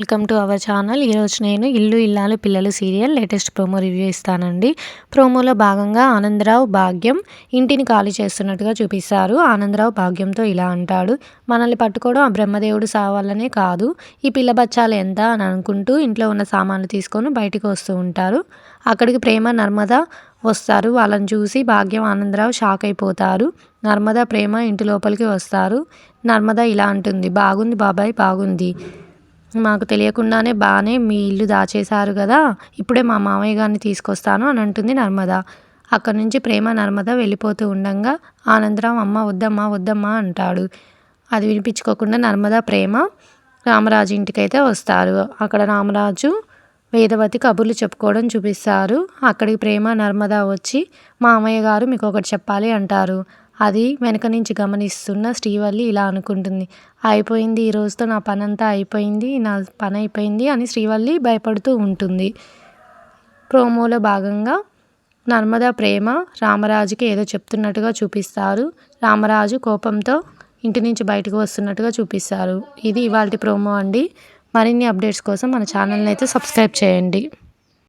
Welcome to our channel ఈరోజు నేను ఇల్లు ఇల్లాలు పిల్లలు సీరియల్ లేటెస్ట్ ప్రోమో రివ్యూ ఇస్తానండి. ప్రోమోలో భాగంగా ఆనందరావు భాగ్యం ఇంటిని ఖాళీ చేస్తున్నట్టుగా చూపిస్తారు. ఆనందరావు భాగ్యంతో ఇలా అంటాడు మనల్ని పట్టుకోవడం ఆ బ్రహ్మదేవుడు సావాలనే కాదు. ఈ పిల్ల బచ్చాలు ఎంత? అని అనుకుంటూ ఇంట్లో ఉన్న సామాన్లు తీసుకొని బయటకు వస్తూ ఉంటారు. అక్కడికి ప్రేమ నర్మద వస్తారు. వాళ్ళని చూసి భాగ్యం ఆనందరావు షాక్ అయిపోతారు. నర్మద ప్రేమ ఇంటి లోపలికి వస్తారు. నర్మద ఇలా అంటుంది బాగుంది బాబాయ్ బాగుంది. మాకు తెలియకుండానే బాగానే మీ ఇల్లు దాచేశారు కదా. ఇప్పుడే మా మామయ్య గారిని తీసుకొస్తాను అని అంటుంది నర్మద. అక్కడి నుంచి ప్రేమ నర్మద వెళ్ళిపోతూ ఉండంగా ఆనందరావు అమ్మ వద్దమ్మా వద్దమ్మా అంటాడు. అది వినిపించుకోకుండా నర్మద ప్రేమ రామరాజు ఇంటికైతే వస్తారు. అక్కడ రామరాజు వేదవతి కబుర్లు చెప్పుకోవడం చూపిస్తారు. అక్కడికి ప్రేమ నర్మద వచ్చి మామయ్య గారు మీకు ఒకటి చెప్పాలి అంటారు. అది వెనక నుంచి గమనిస్తున్న శ్రీవల్లి ఇలా అనుకుంటుంది. అయిపోయింది ఈ రోజుతో నా పని అంతా అయిపోయింది నా పని అయిపోయింది అని శ్రీవల్లి భయపడుతూ ఉంటుంది. ప్రోమోలో భాగంగా నర్మదా ప్రేమ రామరాజుకి ఏదో చెప్తున్నట్టుగా చూపిస్తారు. రామరాజు కోపంతో ఇంటి నుంచి బయటకు వస్తున్నట్టుగా చూపిస్తారు. ఇది ఇవాళ ప్రోమో అండి. మరిన్ని అప్డేట్స్ కోసం మన ఛానల్ని అయితే సబ్స్క్రైబ్ చేయండి.